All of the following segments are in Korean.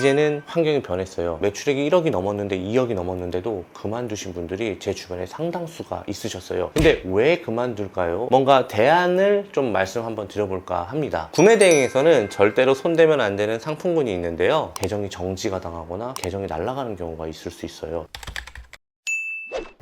이제는 환경이 변했어요. 매출액이 1억이 넘었는데 2억이 넘었는데도 그만두신 분들이 제 주변에 상당수가 있으셨어요. 근데 왜 그만둘까요? 뭔가 대안을 좀 말씀 한번 드려볼까 합니다. 구매 대행에서는 절대로 손대면 안 되는 상품군이 있는데요. 계정이 정지가 당하거나 계정이 날아가는 경우가 있을 수 있어요.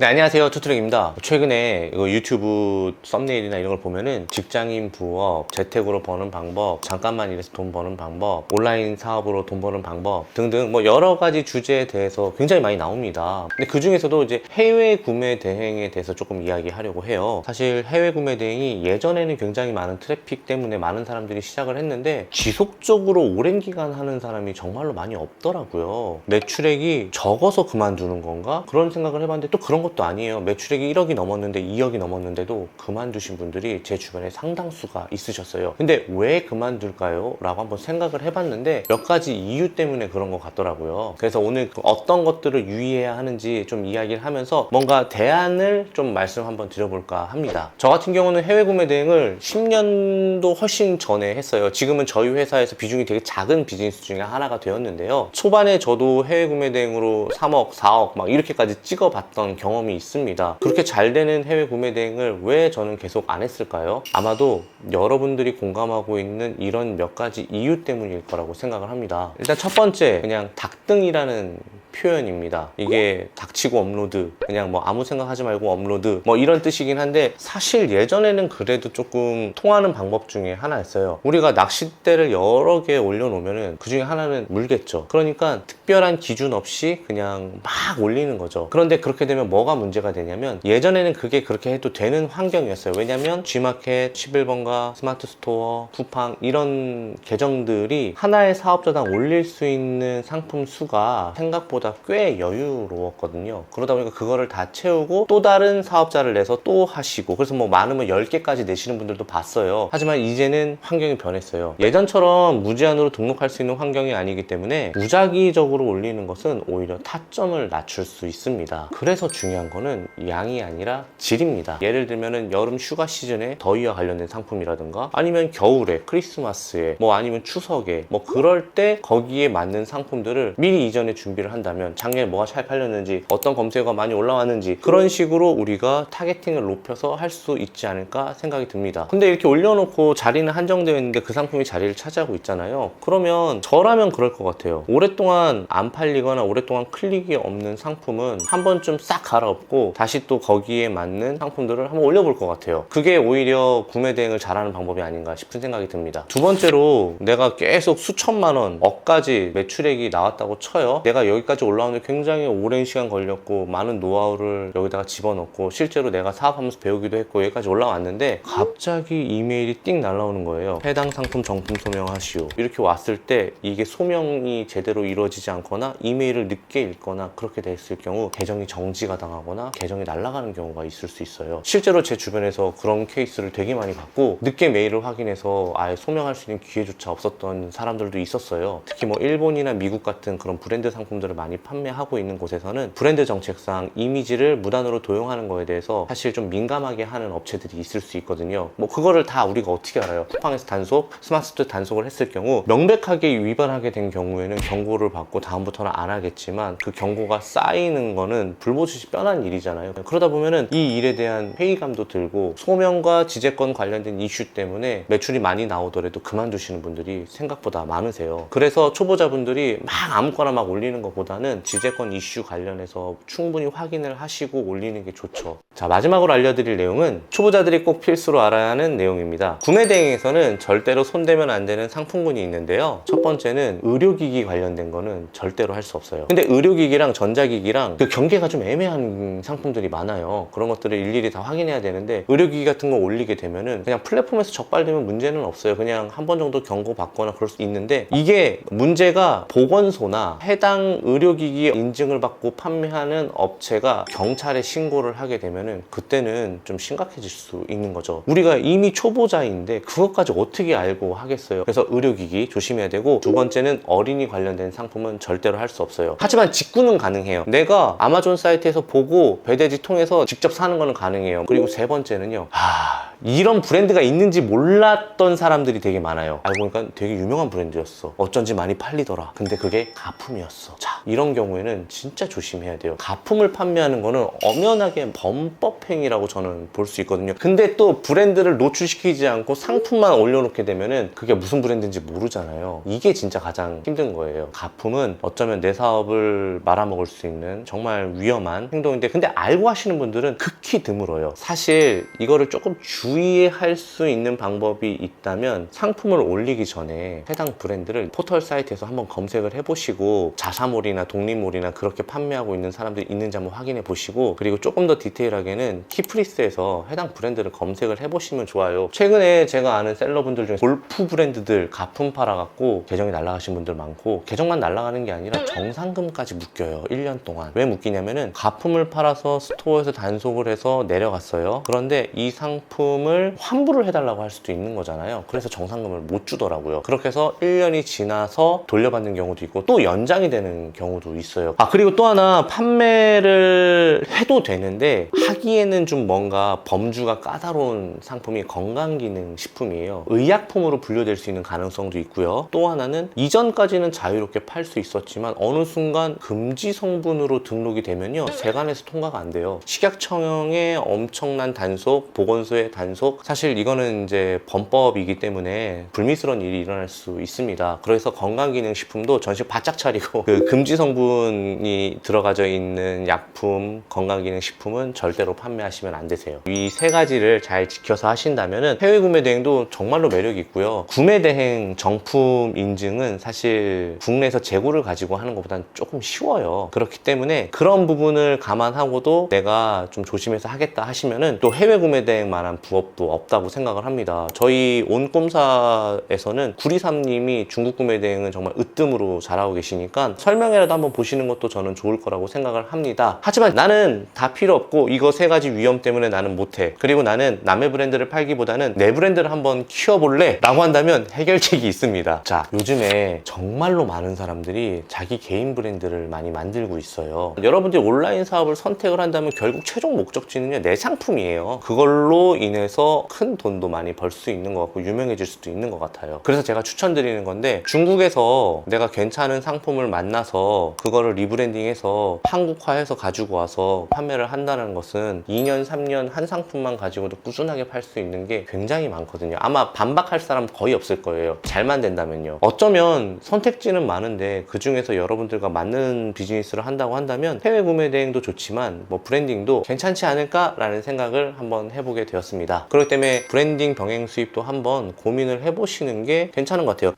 네, 안녕하세요. 투트랙입니다. 최근에 유튜브 썸네일이나 이런 걸 보면은 직장인 부업, 재택으로 버는 방법, 잠깐만 일해서 돈 버는 방법, 온라인 사업으로 돈 버는 방법 등등 뭐 여러 가지 주제에 대해서 굉장히 많이 나옵니다. 근데 그 중에서도 이제 해외 구매 대행에 대해서 조금 이야기하려고 해요. 사실 해외 구매 대행이 예전에는 굉장히 많은 트래픽 때문에 많은 사람들이 시작을 했는데 지속적으로 오랜 기간 하는 사람이 정말로 많이 없더라고요. 매출액이 적어서 그만두는 건가? 그런 생각을 해봤는데 또 그런 것도 아니에요. 매출액이 1억이 넘었는데 2억이 넘었는데도 그만두신 분들이 제 주변에 상당수가 있으셨어요. 근데 왜 그만둘까요? 라고 한번 생각을 해봤는데 몇 가지 이유 때문에 그런 것 같더라고요. 그래서 오늘 그 어떤 것들을 유의해야 하는지 좀 이야기를 하면서 뭔가 대안을 좀 말씀 한번 드려볼까 합니다. 저 같은 경우는 해외 구매 대행을 10년도 훨씬 전에 했어요. 지금은 저희 회사에서 비중이 되게 작은 비즈니스 중에 하나가 되었는데요. 초반에 저도 해외 구매 대행으로 3억, 4억 막 이렇게까지 찍어봤던 경험 이 있습니다. 그렇게 잘 되는 해외 구매 대행을 왜 저는 계속 안 했을까요? 아마도 여러분들이 공감하고 있는 이런 몇 가지 이유 때문일 거라고 생각을 합니다. 일단 첫 번째, 그냥 닭등이라는 표현입니다. 이게 닥치고 업로드, 그냥 뭐 아무 생각하지 말고 업로드, 뭐 이런 뜻이긴 한데 사실 예전에는 그래도 조금 통하는 방법 중에 하나였어요. 우리가 낚싯대를 여러 개 올려놓으면은 그 중에 하나는 물겠죠. 그러니까 특별한 기준 없이 그냥 막 올리는 거죠. 그런데 그렇게 되면 뭐가 문제가 되냐면 예전에는 그게 그렇게 해도 되는 환경이었어요. 왜냐면 G마켓, 11번가, 스마트 스토어, 쿠팡 이런 계정들이 하나의 사업자당 올릴 수 있는 상품 수가 생각보다 꽤 여유로웠거든요. 그러다 보니까 그거를 다 채우고 또 다른 사업자를 내서 또 하시고 그래서 뭐 많으면 10개까지 내시는 분들도 봤어요. 하지만 이제는 환경이 변했어요. 예전처럼 무제한으로 등록할 수 있는 환경이 아니기 때문에 무작위적으로 올리는 것은 오히려 타점을 낮출 수 있습니다. 그래서 중요한 거는 양이 아니라 질입니다. 예를 들면은 여름 휴가 시즌에 더위와 관련된 상품이라든가 아니면 겨울에 크리스마스에 뭐 아니면 추석에 뭐 그럴 때 거기에 맞는 상품들을 미리 이전에 준비를 한다 면 작년에 뭐가 잘 팔렸는지 어떤 검색어가 많이 올라왔는지 그런 식으로 우리가 타겟팅을 높여서 할 수 있지 않을까 생각이 듭니다. 근데 이렇게 올려놓고 자리는 한정되어 있는데 그 상품이 자리를 차지하고 있잖아요. 그러면 저라면 그럴 것 같아요. 오랫동안 안 팔리거나 오랫동안 클릭이 없는 상품은 한 번쯤 싹 갈아엎고 다시 또 거기에 맞는 상품들을 한번 올려볼 것 같아요. 그게 오히려 구매 대행을 잘하는 방법이 아닌가 싶은 생각이 듭니다. 두 번째로 내가 계속 수천만 원, 억까지 매출액이 나왔다고 쳐요. 내가 여기까지 올라오는데 굉장히 오랜 시간 걸렸고 많은 노하우를 여기다가 집어넣고 실제로 내가 사업하면서 배우기도 했고 여기까지 올라왔는데 갑자기 이메일이 띵 날라오는 거예요. 해당 상품 정품 소명하시오. 이렇게 왔을 때 이게 소명이 제대로 이루어지지 않거나 이메일을 늦게 읽거나 그렇게 됐을 경우 계정이 정지가 당하거나 계정이 날아가는 경우가 있을 수 있어요. 실제로 제 주변에서 그런 케이스를 되게 많이 봤고 늦게 메일을 확인해서 아예 소명할 수 있는 기회조차 없었던 사람들도 있었어요. 특히 뭐 일본이나 미국 같은 그런 브랜드 상품들을 많이 판매하고 있는 곳에서는 브랜드 정책상 이미지를 무단으로 도용하는 거에 대해서 사실 좀 민감하게 하는 업체들이 있을 수 있거든요. 뭐 그거를 다 우리가 어떻게 알아요? 쿠팡에서 단속, 스마트스토어 단속을 했을 경우 명백하게 위반하게 된 경우에는 경고를 받고 다음부터는 안 하겠지만 그 경고가 쌓이는 거는 불보듯이 뻔한 일이잖아요. 그러다 보면은 이 일에 대한 회의감도 들고 소명과 지재권 관련된 이슈 때문에 매출이 많이 나오더라도 그만두시는 분들이 생각보다 많으세요. 그래서 초보자분들이 막 아무거나 막 올리는 것 보다는 지재권 이슈 관련해서 충분히 확인을 하시고 올리는 게 좋죠. 자, 마지막으로 알려드릴 내용은 초보자들이 꼭 필수로 알아야 하는 내용입니다. 구매 대행에서는 절대로 손대면 안 되는 상품군이 있는데요. 첫 번째는 의료기기 관련된 거는 절대로 할 수 없어요. 근데 의료기기랑 전자기기랑 그 경계가 좀 애매한 상품들이 많아요. 그런 것들을 일일이 다 확인해야 되는데 의료기기 같은 거 올리게 되면은 그냥 플랫폼에서 적발되면 문제는 없어요. 그냥 한 번 정도 경고 받거나 그럴 수 있는데 이게 문제가 보건소나 해당 의료 기기 인증을 받고 판매하는 업체가 경찰에 신고를 하게 되면은 그때는 좀 심각해질 수 있는 거죠. 우리가 이미 초보자인데 그것까지 어떻게 알고 하겠어요. 그래서 의료기기 조심해야 되고 두 번째는 어린이 관련된 상품은 절대로 할 수 없어요. 하지만 직구는 가능해요. 내가 아마존 사이트에서 보고 배대지 통해서 직접 사는 거는 가능해요. 그리고 세 번째는요. 아 이런 브랜드가 있는지 몰랐던 사람들이 되게 많아요. 알고 보니까 되게 유명한 브랜드였어. 어쩐지 많이 팔리더라. 근데 그게 가품이었어. 자, 이런 경우에는 진짜 조심해야 돼요. 가품을 판매하는 거는 엄연하게 범법행위라고 저는 볼 수 있거든요. 근데 또 브랜드를 노출시키지 않고 상품만 올려놓게 되면은 그게 무슨 브랜드인지 모르잖아요. 이게 진짜 가장 힘든 거예요. 가품은 어쩌면 내 사업을 말아먹을 수 있는 정말 위험한 행동인데 근데 알고 하시는 분들은 극히 드물어요. 사실 이거를 조금 주의할 수 있는 방법이 있다면 상품을 올리기 전에 해당 브랜드를 포털 사이트에서 한번 검색을 해보시고 자사몰이나 독립몰이나 그렇게 판매하고 있는 사람들이 있는지 한번 확인해 보시고 그리고 조금 더 디테일하게는 키프리스에서 해당 브랜드를 검색을 해보시면 좋아요. 최근에 제가 아는 셀러분들 중에 골프 브랜드들 가품 팔아갖고 계정이 날라가신 분들 많고 계정만 날라가는 게 아니라 정상금까지 묶여요. 1년 동안. 왜 묶이냐면은 가품을 팔아서 스토어에서 단속을 해서 내려갔어요. 그런데 이 상품 을 환불을 해달라고 할 수도 있는 거잖아요. 그래서 정상금을 못 주더라고요. 그렇게 해서 1년이 지나서 돌려받는 경우도 있고 또 연장이 되는 경우도 있어요. 아 그리고 또 하나 판매를 해도 되는데 하기에는 좀 뭔가 범주가 까다로운 상품이 건강기능 식품이에요. 의약품으로 분류될 수 있는 가능성도 있고요. 또 하나는 이전까지는 자유롭게 팔 수 있었지만 어느 순간 금지 성분으로 등록이 되면요 세관에서 통과가 안 돼요. 식약청의 엄청난 단속, 보건소의 단속 사실 이거는 이제 범법이기 때문에 불미스러운 일이 일어날 수 있습니다. 그래서 건강기능식품도 전시 바짝 차리고 그 금지 성분이 들어가져 있는 약품, 건강기능식품은 절대로 판매하시면 안 되세요. 이 세 가지를 잘 지켜서 하신다면 해외 구매 대행도 정말로 매력이 있고요. 구매 대행 정품 인증은 사실 국내에서 재고를 가지고 하는 것보다는 조금 쉬워요. 그렇기 때문에 그런 부분을 감안하고도 내가 좀 조심해서 하겠다 하시면은 또 해외 구매 대행만한 부업 도 없다고 생각을 합니다. 저희 온꼼사에서는 구리삼님이 중국 구매 대행은 정말 으뜸으로 잘하고 계시니까 설명회라도 한번 보시는 것도 저는 좋을 거라고 생각을 합니다. 하지만 나는 다 필요 없고 이거 세 가지 위험 때문에 나는 못해. 그리고 나는 남의 브랜드를 팔기보다는 내 브랜드를 한번 키워볼래? 라고 한다면 해결책이 있습니다. 자, 요즘에 정말로 많은 사람들이 자기 개인 브랜드를 많이 만들고 있어요. 여러분들이 온라인 사업을 선택을 한다면 결국 최종 목적지는요, 내 상품이에요. 그걸로 인해 서 큰 돈도 많이 벌 수 있는 것 같고 유명해질 수도 있는 것 같아요. 그래서 제가 추천드리는 건데 중국에서 내가 괜찮은 상품을 만나서 그거를 리브랜딩해서 한국화해서 가지고 와서 판매를 한다는 것은 2년, 3년 한 상품만 가지고도 꾸준하게 팔 수 있는 게 굉장히 많거든요. 아마 반박할 사람 거의 없을 거예요. 잘만 된다면요. 어쩌면 선택지는 많은데 그 중에서 여러분들과 맞는 비즈니스를 한다고 한다면 해외 구매 대행도 좋지만 뭐 브랜딩도 괜찮지 않을까라는 생각을 한번 해보게 되었습니 다. 그렇기 때문에 브랜딩 병행 수입도 한번 고민을 해보시는 게 괜찮은 것 같아요.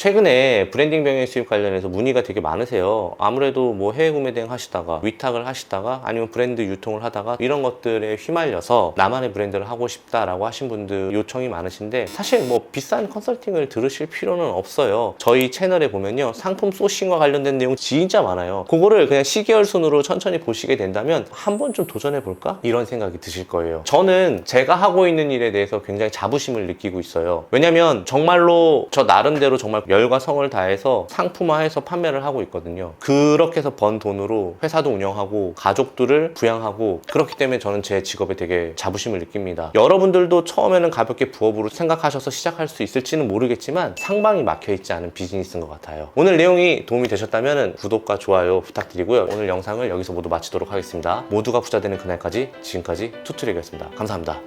최근에 브랜딩 병행 수입 관련해서 문의가 되게 많으세요. 아무래도 뭐 해외 구매 대행 하시다가 위탁을 하시다가 아니면 브랜드 유통을 하다가 이런 것들에 휘말려서 나만의 브랜드를 하고 싶다라고 하신 분들 요청이 많으신데 사실 뭐 비싼 컨설팅을 들으실 필요는 없어요. 저희 채널에 보면요. 상품 소싱과 관련된 내용 진짜 많아요. 그거를 그냥 시계열 순으로 천천히 보시게 된다면 한번 좀 도전해 볼까? 이런 생각이 드실 거예요. 저는 제가 하고 있는 일에 대해서 굉장히 자부심을 느끼고 있어요. 왜냐면 정말로 저 나름대로 정말 열과 성을 다해서 상품화해서 판매를 하고 있거든요. 그렇게 해서 번 돈으로 회사도 운영하고 가족들을 부양하고 그렇기 때문에 저는 제 직업에 되게 자부심을 느낍니다. 여러분들도 처음에는 가볍게 부업으로 생각하셔서 시작할 수 있을지는 모르겠지만 상방이 막혀 있지 않은 비즈니스인 것 같아요. 오늘 내용이 도움이 되셨다면 구독과 좋아요 부탁드리고요. 오늘 영상을 여기서 모두 마치도록 하겠습니다. 모두가 부자 되는 그날까지 지금까지 투트릭이었습니다. 감사합니다.